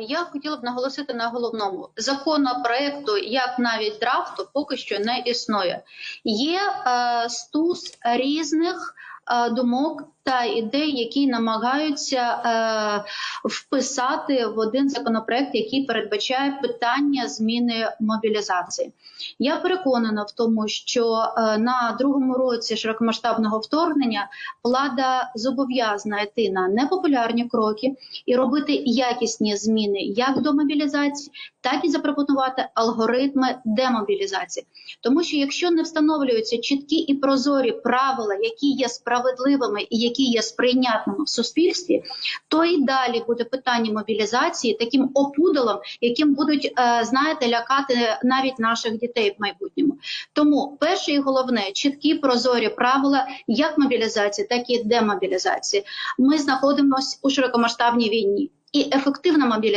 я хотіла б наголосити на головному законопроекту, як навіть драфту, поки що не існує. Є е, стус різних е, думок та ідей, які намагаються е, вписати в один законопроект, який передбачає питання зміни мобілізації. Я переконана в тому, що е, на другому році широкомасштабного вторгнення влада зобов'язана йти на непопулярні кроки і робити якісні зміни як до мобілізації, так і запропонувати алгоритми демобілізації. Тому що якщо не встановлюються чіткі і прозорі правила, які є справедливими і які є сприйнятними в суспільстві, то і далі буде питання мобілізації таким опудалом, яким будуть е, знаєте лякати навіть наших дітей в майбутньому. Тому перше і головне чіткі прозорі правила як мобілізації, так і демобілізації. Ми знаходимося у широкомасштабній війні і ефективна мобілізація.